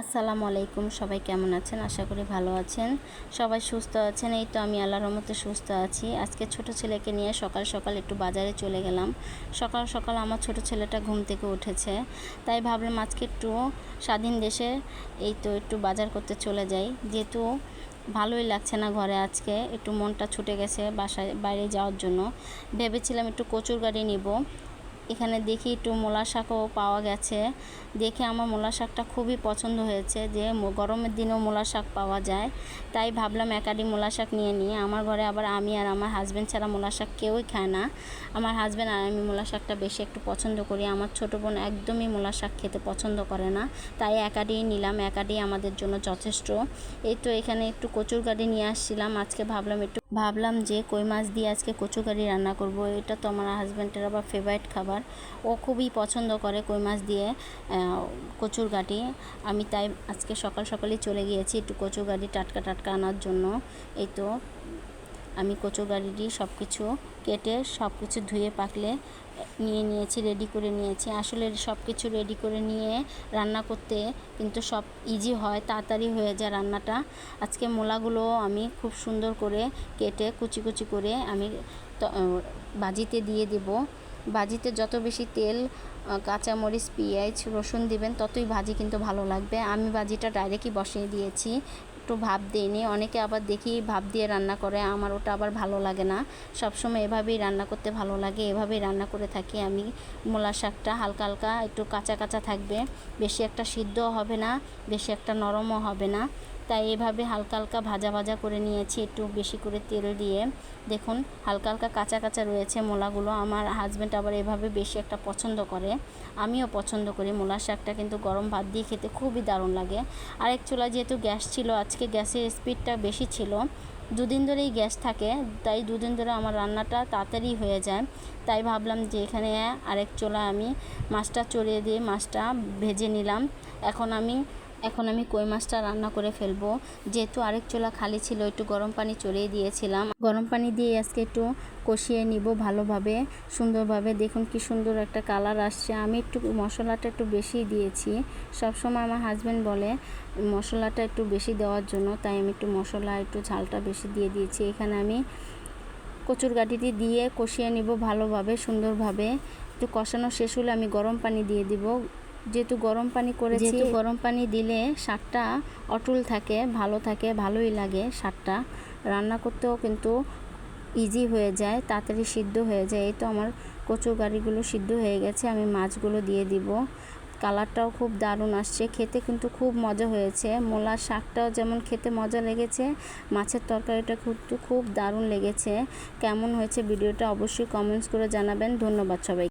আসসালামু আলাইকুম, সবাই কেমন আছেন? আশা করি ভালো আছেন। সবাই সুস্থ আছেন? এই তো আমি আল্লাহর রহমতে সুস্থ আছি। আজকে ছোট ছেলেকে নিয়ে সকাল সকাল একটু বাজারে চলে গেলাম। সকাল সকাল আমার ছোট ছেলেটা ঘুম থেকে উঠেছে। তাই ভাবলাম আজকে একটু স্বাধীন দেশে এই তো একটু বাজার করতে চলে যাই। যেহেতু ভালোই লাগছে না ঘরে আজকে, একটু মনটা ছুটে গেছে বাসায়, বাইরে যাওয়ার জন্য। ভেবেছিলাম একটু কচুর গাড়ি নিব। এখানে দেখি একটু মূলা শাকও পাওয়া গেছে। দেখে আমার মূলা শাকটা খুবই পছন্দ হয়েছে যে গরমের দিনেও মূলা শাক পাওয়া যায়। তাই ভাবলাম একাডি মূলা শাক নিয়ে নিয়ে আমার ঘরে আবার আমি আর আমার হাজব্যান্ড ছাড়া মূলা শাক কেউই খায় না। আমার হাজব্যান্ড আর আমি মূলা শাকটা বেশি একটু পছন্দ করি। আমার ছোটো বোন একদমই মূলা শাক খেতে পছন্দ করে না। তাই একাডি নিলাম। একাডি আমাদের জন্য যথেষ্ট। এই তো এখানে একটু কচুর গাড়ি নিয়ে আসছিলাম। আজকে ভাবলাম একটু ভাবলাম যে কই মাছ দিয়ে আজকে কচু কচুকারি রান্না করব। এটা তো আমার হাজব্যান্ডের আবার ফেভারিট খাবার। ও খুবই পছন্দ করে কই মাছ দিয়ে কচুর গাটি আমি তাই আজকে সকাল সকালই চলে গিয়েছি একটু কচুর গাড়ি টাটকা টাটকা আনার জন্য। এই তো। আমি কচুর গাড়িটি সব কিছু কেটে সব কিছু ধুয়ে পাকলে নিয়ে নিয়েছি রেডি করে নিয়েছি। আসলে সব কিছু রেডি করে নিয়ে রান্না করতে কিন্তু সব ইজি হয়, তাড়াতাড়ি হয়ে যায় রান্নাটা। আজকে মূলাগুলো আমি খুব সুন্দর করে কেটে কুচি কুচি করে আমি বাজিতে দিয়ে দেব। বাজিতে যত বেশি তেল কাঁচামরিচ, পেঁয়াজ, রসুন দিবেন ততই ভাজি কিন্তু ভালো লাগবে। আমি ভাজিটা ডাইরেক্টই বসিয়ে দিয়েছি। একটু ভাব দিইনি অনেকে আবার দেখি ভাব দিয়ে রান্না করে, আমার ওটা আবার ভালো লাগে না। সবসময় এভাবেই রান্না করতে ভালো লাগে, এভাবেই রান্না করে থাকি আমি। মোলা শাকটা হালকা হালকা, একটু কাঁচা কাঁচা থাকবে। বেশি একটা সিদ্ধও হবে না, বেশি একটা নরমও হবে না। তাই এভাবে হালকা হালকা ভাজা ভাজা করে নিয়েছি, একটু বেশি করে তেল দিয়ে। দেখুন, হালকা হালকা কাঁচা কাঁচা রয়েছে মূলাগুলো। আমার হাজব্যান্ড আবার এভাবে বেশি একটা পছন্দ করে। আমিও পছন্দ করি। মূলা শাকটা কিন্তু গরম ভাত দিয়ে খেতে খুবই দারুণ লাগে। আরেক চুলা যেহেতু গ্যাস ছিল, আজকে গ্যাসের স্পিডটা বেশি ছিল। দুদিন ধরেই গ্যাস থাকে, তাই দুদিন ধরে আমার রান্নাটা তাড়াতাড়ি হয়ে যায়। তাই ভাবলাম যে এখানে আরেক চোলা আমি মাছটা চড়িয়ে দিয়ে মাছটা ভেজে নিলাম। এখন আমি এখন আমি কই মাছটা রান্না করে ফেলব। যেহেতু আরেক চোলা খালি ছিল, একটু গরম পানি চড়িয়ে দিয়েছিলাম। গরম পানি দিয়ে আজকে একটু কষিয়ে নিব ভালোভাবে, সুন্দরভাবে। দেখুন কি সুন্দর একটা কালার আসছে। আমি একটু মশলাটা একটু বেশি দিয়েছি। সবসময় আমার হাজব্যান্ড বলে, মশলাটা একটু বেশি দেওয়ার জন্য, তাই আমি একটু মশলা, একটু ঝালটা বেশি দিয়ে দিয়েছি। এখানে আমি কচুর গাটিটি দিয়ে কষিয়ে নিব ভালোভাবে, সুন্দরভাবে। একটু কষানো শেষ হলে আমি গরম পানি দিয়ে দিব। যেহেতু গরম পানি করেছি যেহেতু গরম পানি দিলে শাকটা অটুল থাকে ভালো থাকে ভালোই লাগে শাকটা। রান্না করতেও কিন্তু ইজি হয়ে যায় তাড়াতাড়ি সিদ্ধ হয়ে যায়। এই তো আমার কচু গাড়িগুলো সিদ্ধ হয়ে গেছে আমি মাছগুলো দিয়ে দিব। কালারটাও খুব দারুণ আসছে খেতে কিন্তু খুব মজা হয়েছে। মোলার শাকটাও যেমন খেতে মজা লেগেছে মাছের তরকারিটা কিন্তু খুব দারুণ লেগেছে। কেমন হয়েছে ভিডিওটা অবশ্যই কমেন্টস করে জানাবেন। ধন্যবাদ সবাই